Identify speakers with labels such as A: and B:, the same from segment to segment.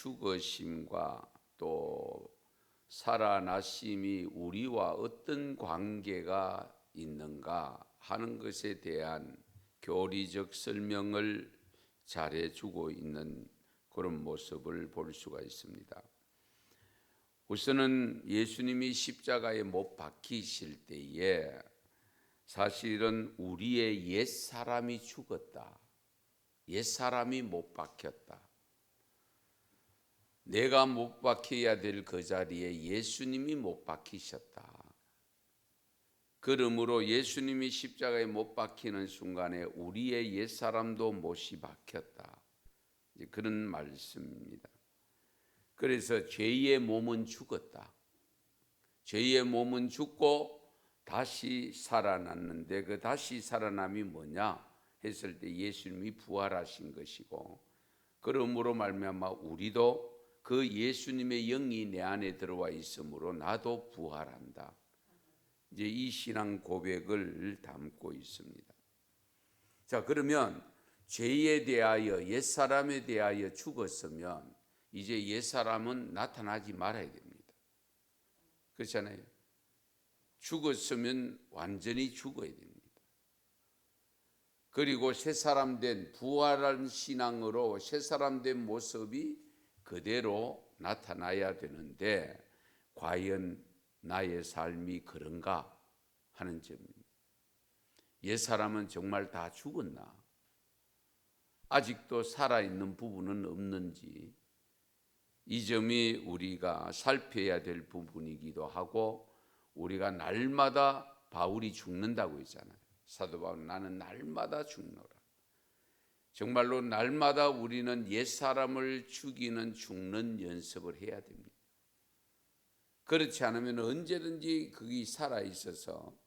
A: 죽으심과 또 살아나심이 우리와 어떤 관계가 있는가 하는 것에 대한 교리적 설명을 잘해 주고 있는 그런 모습을 볼 수가 있습니다. 우선은 예수님이 십자가에 못 박히실 때에 사실은 우리의 옛 사람이 죽었다. 옛 사람이 못 박혔다. 내가 못 박혀야 될 그 자리에 예수님이 못 박히셨다. 그러므로 예수님이 십자가에 못 박히는 순간에 우리의 옛 사람도 못이 박혔다. 그런 말씀입니다. 그래서 죄의 몸은 죽었다. 죄의 몸은 죽고 다시 살아났는데 그 다시 살아남이 뭐냐 했을 때 예수님이 부활하신 것이고 그러므로 말미암아 우리도 그 예수님의 영이 내 안에 들어와 있으므로 나도 부활한다. 이제 이 신앙 고백을 담고 있습니다. 자, 그러면 죄에 대하여 옛 사람에 대하여 죽었으면 이제 옛 사람은 나타나지 말아야 됩니다. 그렇잖아요. 죽었으면 완전히 죽어야 됩니다. 그리고 새 사람 된 부활한 신앙으로 새 사람 된 모습이 그대로 나타나야 되는데 과연 나의 삶이 그런가 하는 점입니다. 옛 사람은 정말 다 죽었나? 아직도 살아있는 부분은 없는지 이 점이 우리가 살펴야 될 부분이기도 하고 우리가 날마다 바울이 죽는다고 했잖아요. 사도 바울 나는 날마다 죽노라. 정말로 날마다 우리는 옛 사람을 죽이는 죽는 연습을 해야 됩니다. 그렇지 않으면 언제든지 그게 살아 있어서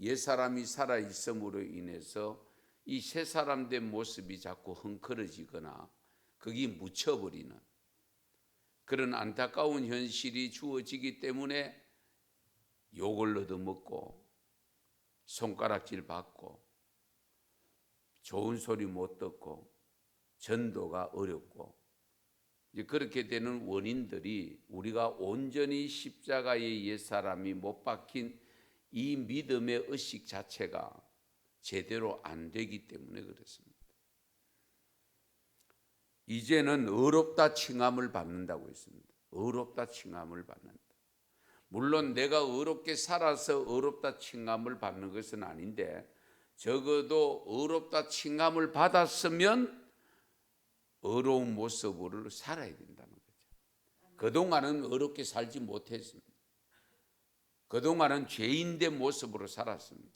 A: 옛 사람이 살아 있음으로 인해서 이 새 사람 된 모습이 자꾸 헝클어지거나 그게 묻혀버리는 그런 안타까운 현실이 주어지기 때문에 욕을 얻어먹고 손가락질 받고 좋은 소리 못 듣고 전도가 어렵고 그렇게 되는 원인들이 우리가 온전히 십자가의 옛 사람이 못 박힌 이 믿음의 의식 자체가 제대로 안 되기 때문에 그렇습니다. 이제는 어렵다 칭함을 받는다고 했습니다. 어렵다 칭함을 받는다. 물론 내가 어렵게 살아서 어렵다 칭함을 받는 것은 아닌데 적어도 어렵다 칭함을 받았으면 어려운 모습으로 살아야 된다는 거죠. 그동안은 어렵게 살지 못했습니다. 그동안은 죄인된 모습으로 살았습니다.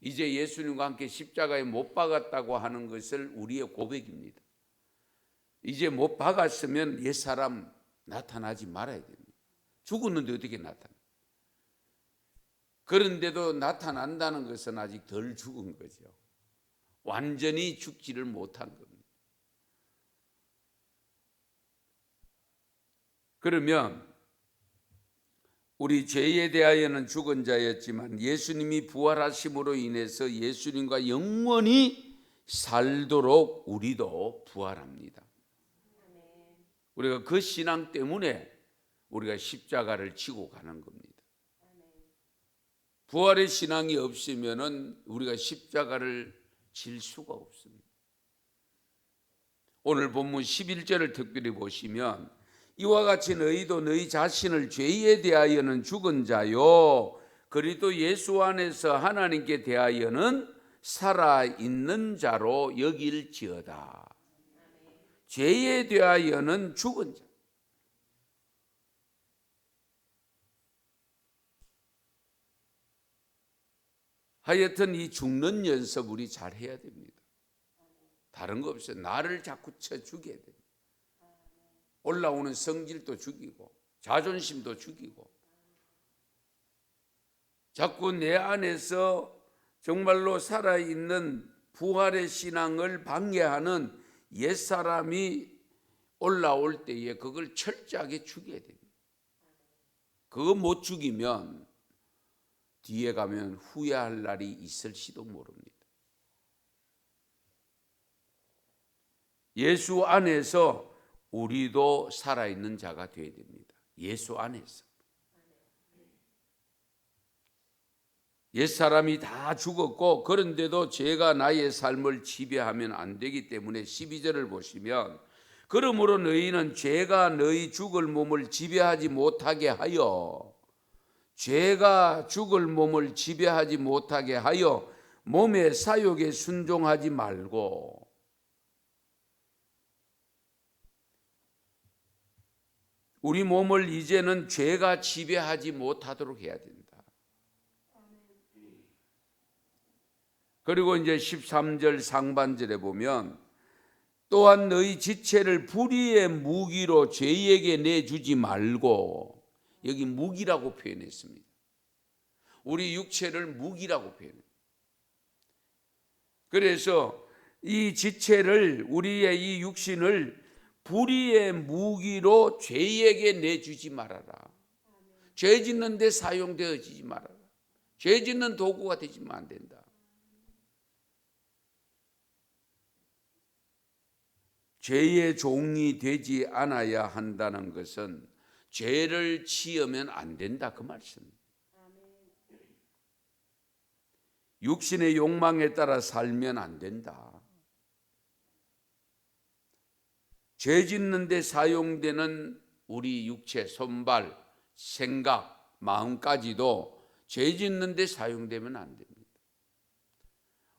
A: 이제 예수님과 함께 십자가에 못 박았다고 하는 것을 우리의 고백입니다. 이제 못 박았으면 옛사람 나타나지 말아야 됩니다. 죽었는데 어떻게 나타나? 그런데도 나타난다는 것은 아직 덜 죽은 거죠. 완전히 죽지를 못한 겁니다. 그러면 우리 죄에 대하여는 죽은 자였지만 예수님이 부활하심으로 인해서 예수님과 영원히 살도록 우리도 부활합니다. 우리가 그 신앙 때문에 우리가 십자가를 지고 가는 겁니다. 부활의 신앙이 없으면은 우리가 십자가를 질 수가 없습니다. 오늘 본문 11절을 특별히 보시면 이와 같이 너희도 너희 자신을 죄에 대하여는 죽은 자요 그리도 예수 안에서 하나님께 대하여는 살아 있는 자로 여길지어다. 죄에 대하여는 죽은 자. 하여튼 이 죽는 연습 우리 잘 해야 됩니다. 다른 거 없어요. 나를 자꾸 쳐 죽여야 됩니다. 올라오는 성질도 죽이고 자존심도 죽이고 자꾸 내 안에서 정말로 살아있는 부활의 신앙을 방해하는 옛사람이 올라올 때에 그걸 철저하게 죽여야 됩니다. 그거 못 죽이면 뒤에 가면 후회할 날이 있을지도 모릅니다. 예수 안에서 우리도 살아있는 자가 되어야 됩니다. 예수 안에서. 옛사람이 다 죽었고 그런데도 죄가 나의 삶을 지배하면 안 되기 때문에 12절을 보시면 그러므로 너희는 죄가 너희 죽을 몸을 지배하지 못하게 하여 죄가 죽을 몸을 지배하지 못하게 하여 몸의 사욕에 순종하지 말고 우리 몸을 이제는 죄가 지배하지 못하도록 해야 된다. 그리고 이제 13절 상반절에 보면 또한 너희 지체를 불의의 무기로 죄에게 내주지 말고 여기 무기라고 표현했습니다. 우리 육체를 무기라고 표현해요. 그래서 이 지체를 우리의 이 육신을 불의의 무기로 죄에게 내주지 말아라. 죄 짓는데 사용되어지지 말아라. 죄 짓는 도구가 되지면 안 된다. 죄의 종이 되지 않아야 한다는 것은 죄를 지으면 안 된다 그 말씀. 육신의 욕망에 따라 살면 안 된다. 죄 짓는데 사용되는 우리 육체, 손발, 생각, 마음까지도 죄 짓는데 사용되면 안 됩니다.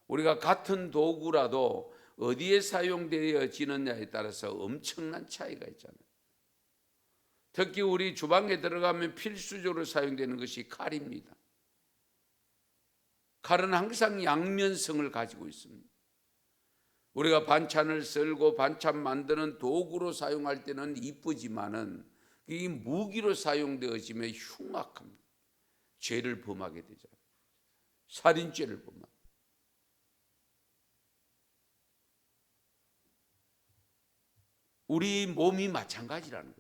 A: 우리가 같은 도구라도 어디에 사용되어지느냐에 따라서 엄청난 차이가 있잖아요. 특히 우리 주방에 들어가면 필수적으로 사용되는 것이 칼입니다. 칼은 항상 양면성을 가지고 있습니다. 우리가 반찬을 썰고 반찬 만드는 도구로 사용할 때는 이쁘지만은 이 무기로 사용되어지면 흉악합니다. 죄를 범하게 되죠. 살인죄를 범합니다. 우리 몸이 마찬가지라는 겁니다.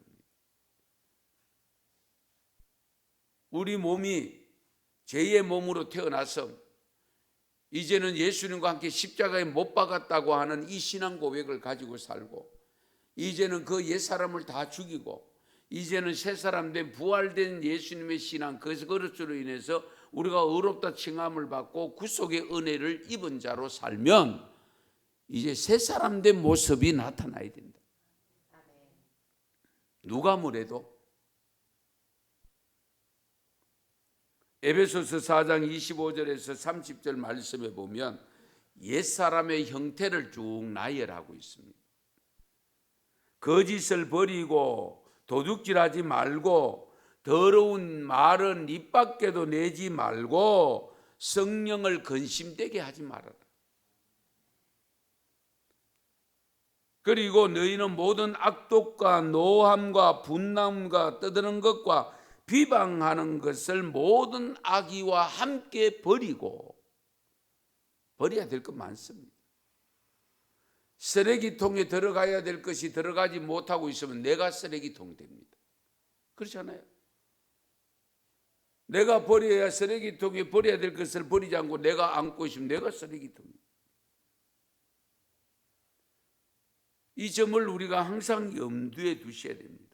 A: 우리 몸이 죄의 몸으로 태어나서 이제는 예수님과 함께 십자가에 못 박았다고 하는 이 신앙 고백을 가지고 살고 이제는 그 옛사람을 다 죽이고 이제는 새 사람 된 부활된 예수님의 신앙 그것으로 인해서 우리가 의롭다 칭함을 받고 구속의 은혜를 입은 자로 살면 이제 새 사람 된 모습이 나타나야 된다. 누가 뭐래도 에베소서 4장 25절에서 30절 말씀에 보면 옛사람의 형태를 쭉 나열하고 있습니다. 거짓을 버리고 도둑질하지 말고 더러운 말은 입 밖에도 내지 말고 성령을 근심되게 하지 말아라. 그리고 너희는 모든 악독과 노함과 분남과 떠드는 것과 비방하는 것을 모든 악의와 함께 버리고 버려야 될 것 많습니다. 쓰레기통에 들어가야 될 것이 들어가지 못하고 있으면 내가 쓰레기통이 됩니다. 그렇잖아요. 내가 버려야 쓰레기통에 버려야 될 것을 버리지 않고 내가 안고 있으면 내가 쓰레기통입니다. 이 점을 우리가 항상 염두에 두셔야 됩니다.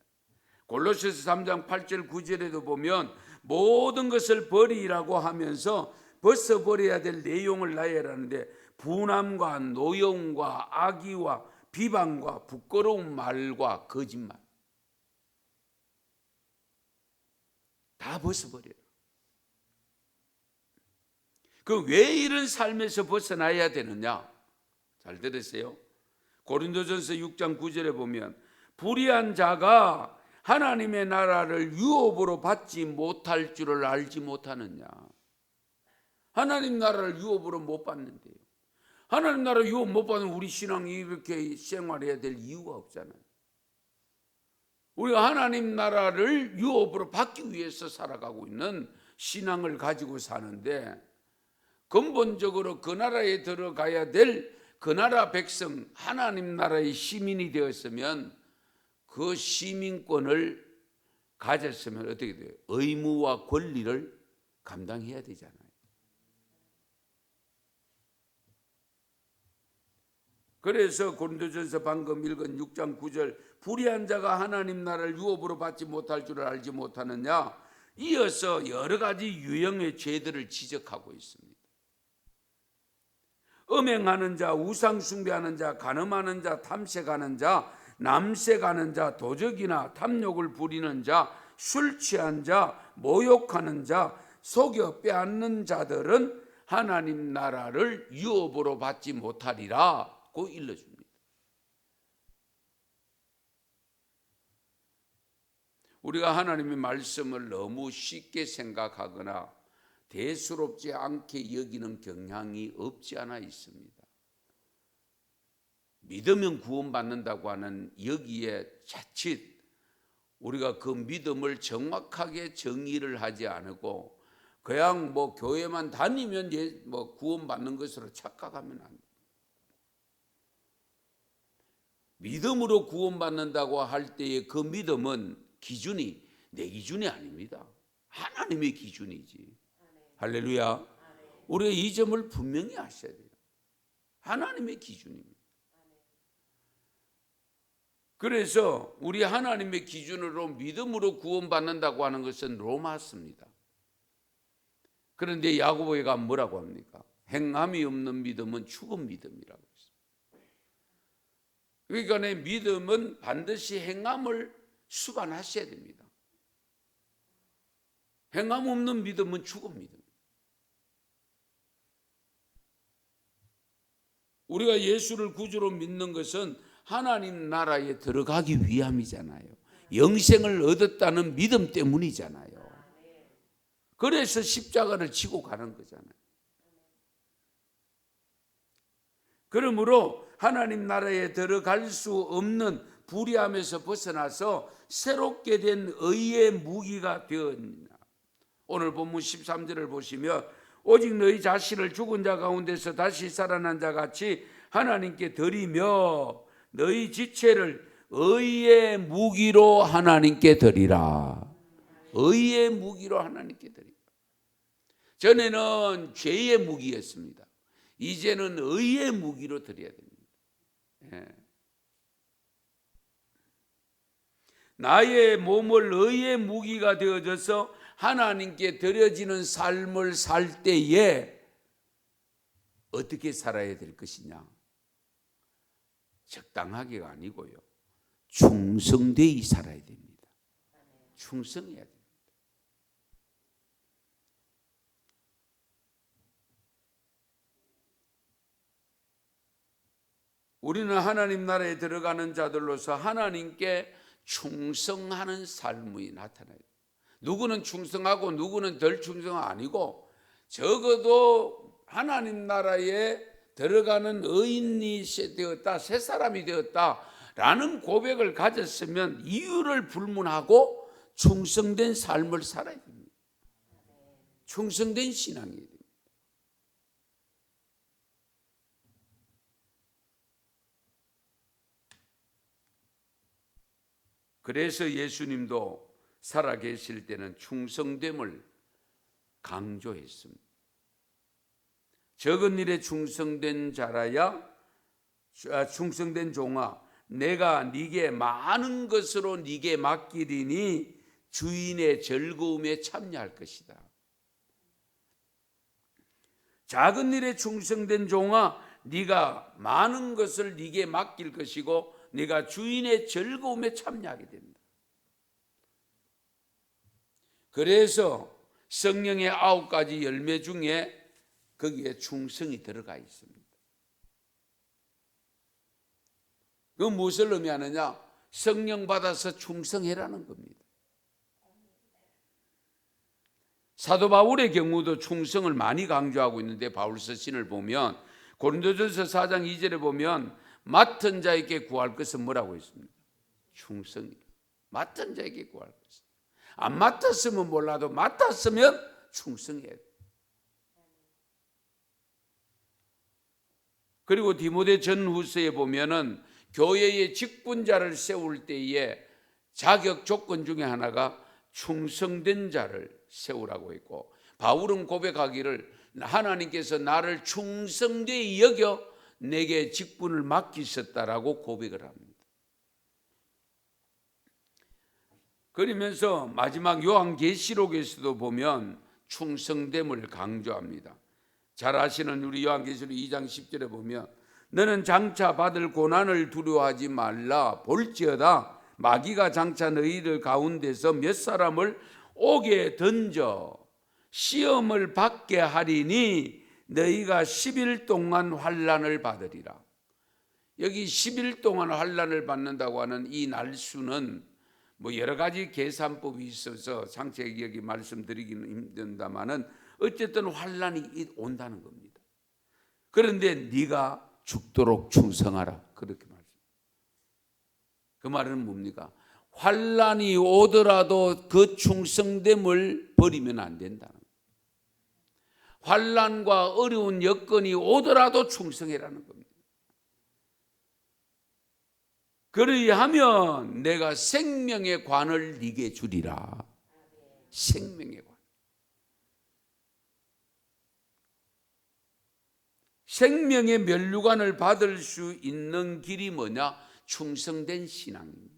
A: 골로새서 3장 8절 9절에도 보면 모든 것을 버리라고 하면서 벗어 버려야 될 내용을 나열하는데 분함과 노여움과 악의와 비방과 부끄러운 말과 거짓말 다 벗어버려요. 그 왜 이런 삶에서 벗어나야 되느냐? 잘 들으세요. 고린도전서 6장 9절에 보면 불의한 자가 하나님의 나라를 유업으로 받지 못할 줄을 알지 못하느냐. 하나님 나라를 유업으로 못 받는데요. 하나님 나라 유업 못 받으면 우리 신앙이 이렇게 생활해야 될 이유가 없잖아요. 우리가 하나님 나라를 유업으로 받기 위해서 살아가고 있는 신앙을 가지고 사는데 근본적으로 그 나라에 들어가야 될 그 나라 백성 하나님 나라의 시민이 되었으면 그 시민권을 가졌으면 어떻게 돼요? 의무와 권리를 감당해야 되잖아요. 그래서 고린도전서 방금 읽은 6장 9절 불의한 자가 하나님 나라를 유업으로 받지 못할 줄을 알지 못하느냐? 이어서 여러 가지 유형의 죄들을 지적하고 있습니다. 음행하는 자, 우상 숭배하는 자, 간음하는 자, 탐색하는 자, 남색하는 자, 도적이나 탐욕을 부리는 자, 술 취한 자, 모욕하는 자, 속여 빼앗는 자들은 하나님 나라를 유업으로 받지 못하리라고 일러줍니다. 우리가 하나님의 말씀을 너무 쉽게 생각하거나 대수롭지 않게 여기는 경향이 없지 않아 있습니다. 믿으면 구원받는다고 하는 여기에 자칫 우리가 그 믿음을 정확하게 정의를 하지 않고 그냥 뭐 교회만 다니면 예, 뭐 구원받는 것으로 착각하면 안 돼. 믿음으로 구원받는다고 할 때의 그 믿음은 기준이 내 기준이 아닙니다. 하나님의 기준이지. 할렐루야. 우리가 이 점을 분명히 아셔야 돼요. 하나님의 기준입니다. 그래서 우리 하나님의 기준으로 믿음으로 구원받는다고 하는 것은 로마스입니다. 그런데 야고보가 뭐라고 합니까? 행함이 없는 믿음은 죽은 믿음이라고 했습니다. 그러니까 내 믿음은 반드시 행함을 수반하셔야 됩니다. 행함 없는 믿음은 죽은 믿음. 우리가 예수를 구주로 믿는 것은 하나님 나라에 들어가기 위함이잖아요. 영생을 얻었다는 믿음 때문이잖아요. 그래서 십자가를 지고 가는 거잖아요. 그러므로 하나님 나라에 들어갈 수 없는 불의함에서 벗어나서 새롭게 된 의의 무기가 되었느냐. 오늘 본문 13절을 보시면 오직 너희 자신을 죽은 자 가운데서 다시 살아난 자 같이 하나님께 드리며 너희 지체를 의의 무기로 하나님께 드리라. 의의 무기로 하나님께 드리라. 전에는 죄의 무기였습니다. 이제는 의의 무기로 드려야 됩니다. 예. 나의 몸을 의의 무기가 되어져서 하나님께 드려지는 삶을 살 때에 어떻게 살아야 될 것이냐? 적당하게가 아니고요. 충성되이 살아야 됩니다. 충성해야 됩니다. 우리는 하나님 나라에 들어가는 자들로서 하나님께 충성하는 삶이 나타나요. 누구는 충성하고 누구는 덜 충성 아니고 적어도 하나님 나라에 들어가는 의인이 되었다, 새 사람이 되었다 라는 고백을 가졌으면 이유를 불문하고 충성된 삶을 살아야 됩니다. 충성된 신앙이 됩니다. 그래서 예수님도 살아 계실 때는 충성됨을 강조했습니다. 적은 일에 충성된 자라야 아, 충성된 종아 내가 네게 많은 것으로 네게 맡기리니 주인의 즐거움에 참여할 것이다. 작은 일에 충성된 종아 네가 많은 것을 네게 맡길 것이고 네가 주인의 즐거움에 참여하게 된다. 그래서 성령의 아홉 가지 열매 중에 거기에 충성이 들어가 있습니다. 그 무엇을 의미하느냐? 성령 받아서 충성해라는 겁니다. 사도 바울의 경우도 충성을 많이 강조하고 있는데 바울서 신을 보면 고린도전서 4장 2절에 보면 맡은 자에게 구할 것은 뭐라고 했습니까? 충성이. 맡은 자에게 구할 것은. 안 맡았으면 몰라도 맡았으면 충성해야 돼. 그리고 디모데 전후서에 보면은 교회의 직분자를 세울 때에 자격 조건 중에 하나가 충성된 자를 세우라고 했고 바울은 고백하기를 하나님께서 나를 충성되이 여겨 내게 직분을 맡기셨다라고 고백을 합니다. 그러면서 마지막 요한계시록에서도 보면 충성됨을 강조합니다. 잘 아시는 우리 요한계시록 2장 10절에 보면 너는 장차 받을 고난을 두려워하지 말라 볼지어다 마귀가 장차 너희들 가운데서 몇 사람을 옥에 던져 시험을 받게 하리니 너희가 10일 동안 환란을 받으리라. 여기 10일 동안 환란을 받는다고 하는 이 날수는 뭐 여러 가지 계산법이 있어서 상세히 여기 말씀드리기는 힘든다마는 어쨌든 환란이 온다는 겁니다. 그런데 네가 죽도록 충성하라 그렇게 말씀. 그 말은 뭡니까? 환란이 오더라도 그 충성됨을 버리면 안 된다는. 환란과 어려운 여건이 오더라도 충성해라는 겁니다. 그리하면 내가 생명의 관을 네게 주리라. 생명의 관. 생명의 면류관을 받을 수 있는 길이 뭐냐? 충성된 신앙입니다.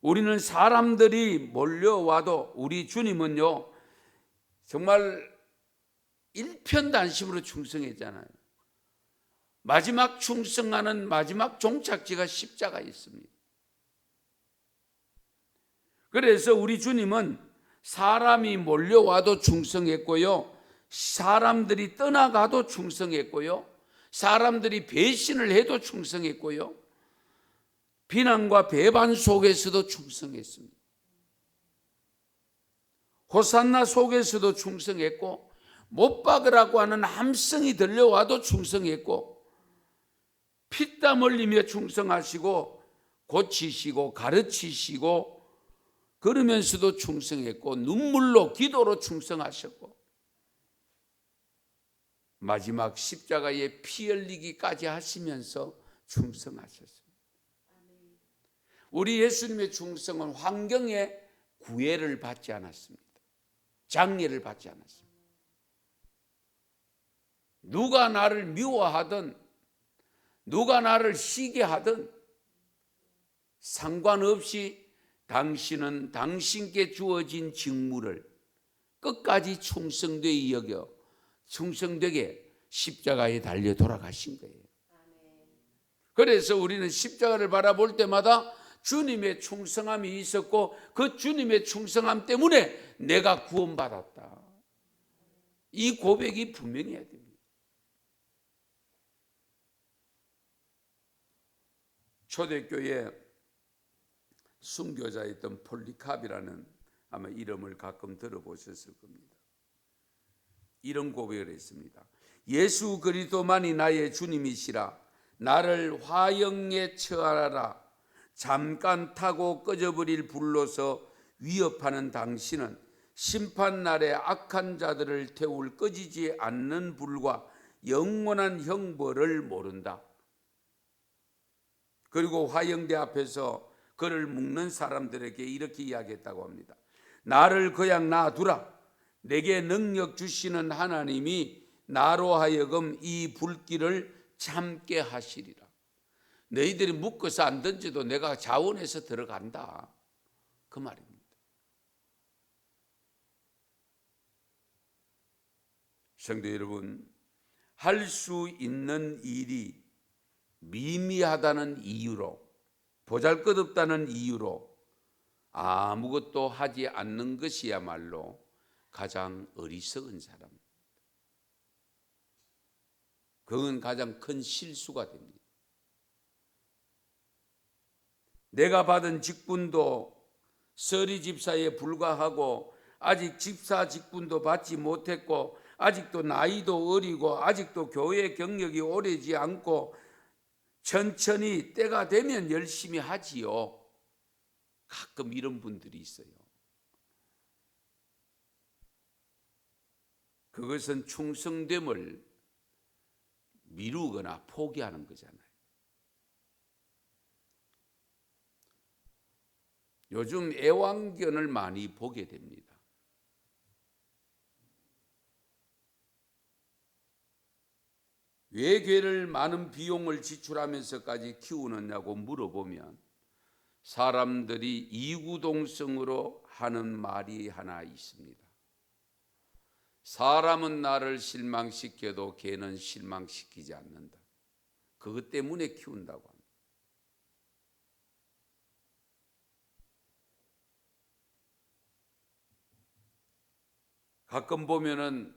A: 우리는 사람들이 몰려와도 우리 주님은요, 정말 일편단심으로 충성했잖아요. 마지막 충성하는 마지막 종착지가 십자가에 있습니다. 그래서 우리 주님은 사람이 몰려와도 충성했고요. 사람들이 떠나가도 충성했고요. 사람들이 배신을 해도 충성했고요. 비난과 배반 속에서도 충성했습니다. 호산나 속에서도 충성했고 못 박으라고 하는 함성이 들려와도 충성했고 피땀 흘리며 충성하시고 고치시고 가르치시고 그러면서도 충성했고 눈물로 기도로 충성하셨고 마지막 십자가에 피 흘리기까지 하시면서 충성하셨습니다. 우리 예수님의 충성은 환경에 구애를 받지 않았습니다. 장례를 받지 않았습니다. 누가 나를 미워하든 누가 나를 시게 하든 상관없이 당신은 당신께 주어진 직무를 끝까지 충성되게 여겨 충성되게 십자가에 달려 돌아가신 거예요. 그래서 우리는 십자가를 바라볼 때마다 주님의 충성함이 있었고 그 주님의 충성함 때문에 내가 구원받았다. 이 고백이 분명해야 됩니다. 초대교회 순교자였던 폴리캅이라는 아마 이름을 가끔 들어보셨을 겁니다. 이런 고백을 했습니다. 예수 그리스도만이 나의 주님이시라 나를 화영에 처하라 잠깐 타고 꺼져버릴 불로서 위협하는 당신은 심판 날에 악한 자들을 태울 꺼지지 않는 불과 영원한 형벌을 모른다. 그리고 화영대 앞에서 그를 묶는 사람들에게 이렇게 이야기했다고 합니다. 나를 그냥 놔두라. 내게 능력 주시는 하나님이 나로 하여금 이 불길을 참게 하시리라. 너희들이 묶어서 안 던져도 내가 자원해서 들어간다. 그 말입니다. 성도 여러분, 할 수 있는 일이 미미하다는 이유로 보잘것없다는 이유로 아무것도 하지 않는 것이야말로 가장 어리석은 사람. 그건 가장 큰 실수가 됩니다. 내가 받은 직분도 서리 집사에 불과하고 아직 집사 직분도 받지 못했고 아직도 나이도 어리고 아직도 교회 경력이 오래지 않고 천천히 때가 되면 열심히 하지요. 가끔 이런 분들이 있어요. 그것은 충성됨을 미루거나 포기하는 거잖아요. 요즘 애완견을 많이 보게 됩니다. 왜 개를 많은 비용을 지출하면서까지 키우느냐고 물어보면 사람들이 이구동성으로 하는 말이 하나 있습니다. 사람은 나를 실망시켜도 걔는 실망시키지 않는다. 그것 때문에 키운다고 합니다. 가끔 보면은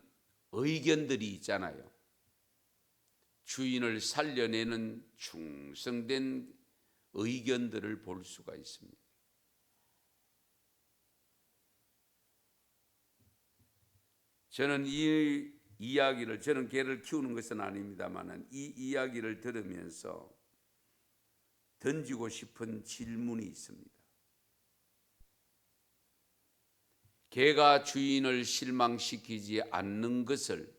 A: 의견들이 있잖아요. 주인을 살려내는 충성된 의견들을 볼 수가 있습니다. 저는 이 이야기를 저는 개를 키우는 것은 아닙니다만은 이 이야기를 들으면서 던지고 싶은 질문이 있습니다. 개가 주인을 실망시키지 않는 것을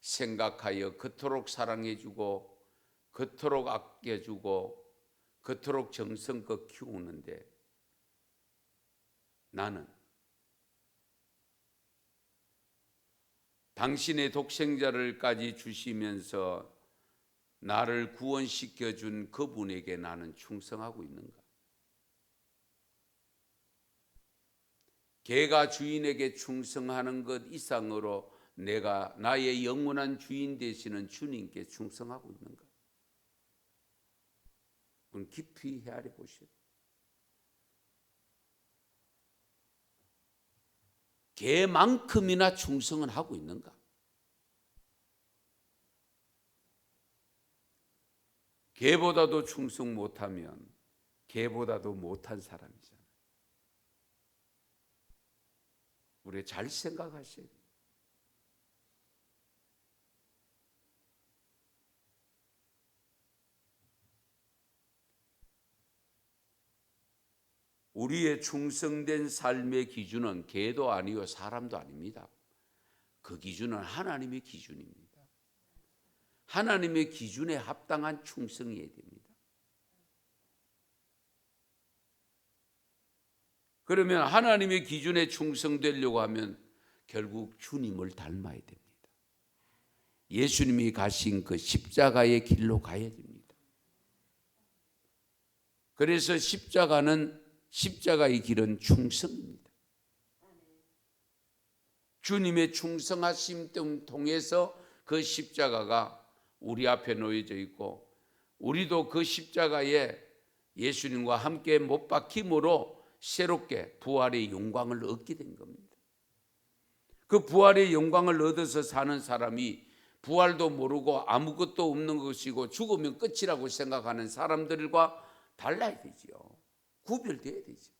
A: 생각하여 그토록 사랑해주고 그토록 아껴주고 그토록 정성껏 키우는데 나는 당신의 독생자를까지 주시면서 나를 구원시켜 준 그분에게 나는 충성하고 있는가? 개가 주인에게 충성하는 것 이상으로 내가 나의 영원한 주인 되시는 주님께 충성하고 있는가? 그건 깊이 헤아려 보시오. 개만큼이나 충성은 하고 있는가? 개보다도 충성 못하면 개보다도 못한 사람이잖아요. 우리 잘 생각하셔야 돼요. 우리의 충성된 삶의 기준은 개도 아니요 사람도 아닙니다. 그 기준은 하나님의 기준입니다. 하나님의 기준에 합당한 충성이어야 됩니다. 그러면 하나님의 기준에 충성되려고 하면 결국 주님을 닮아야 됩니다. 예수님이 가신 그 십자가의 길로 가야 됩니다. 그래서 십자가는 십자가의 길은 충성입니다. 주님의 충성하심 통해서 그 십자가가 우리 앞에 놓여져 있고 우리도 그 십자가에 예수님과 함께 못 박힘으로 새롭게 부활의 영광을 얻게 된 겁니다. 그 부활의 영광을 얻어서 사는 사람이 부활도 모르고 아무것도 없는 것이고 죽으면 끝이라고 생각하는 사람들과 달라야 되지요. 구별돼야 되죠.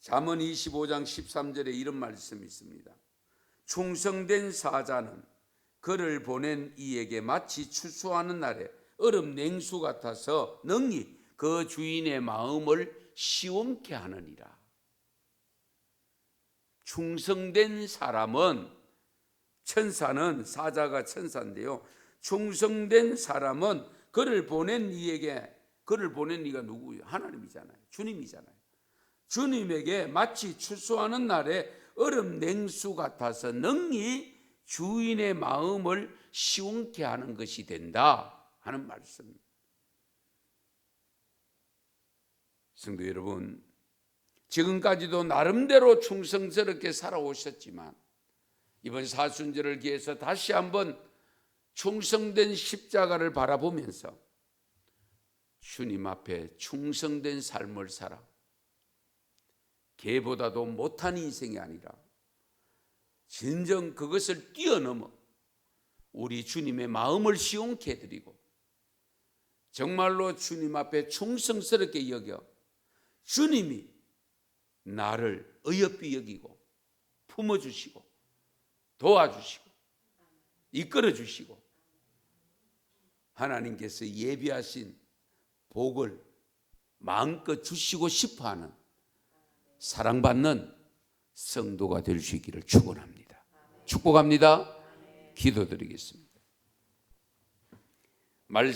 A: 잠언 25장 13절에 이런 말씀이 있습니다. 충성된 사자는 그를 보낸 이에게 마치 추수하는 날에 얼음 냉수 같아서 능히 그 주인의 마음을 시원케 하느니라. 충성된 사람은 천사는 사자가 천사인데요. 충성된 사람은 그를 보낸 이에게 그를 보낸 이가 누구예요? 하나님이잖아요. 주님이잖아요. 주님에게 마치 추수하는 날에 얼음 냉수 같아서 능히 주인의 마음을 시원케 하는 것이 된다 하는 말씀입니다. 성도 여러분, 지금까지도 나름대로 충성스럽게 살아오셨지만 이번 사순절을 기해서 다시 한번 충성된 십자가를 바라보면서 주님 앞에 충성된 삶을 살아. 개보다도 못한 인생이 아니라 진정 그것을 뛰어넘어 우리 주님의 마음을 시원케 해드리고 정말로 주님 앞에 충성스럽게 여겨 주님이 나를 어여삐 여기고 품어주시고 도와주시고 이끌어 주시고 하나님께서 예비하신 복을 마음껏 주시고 싶어 하는 사랑받는 성도가 될 수 있기를 축원합니다. 축복합니다. 기도드리겠습니다. 말씀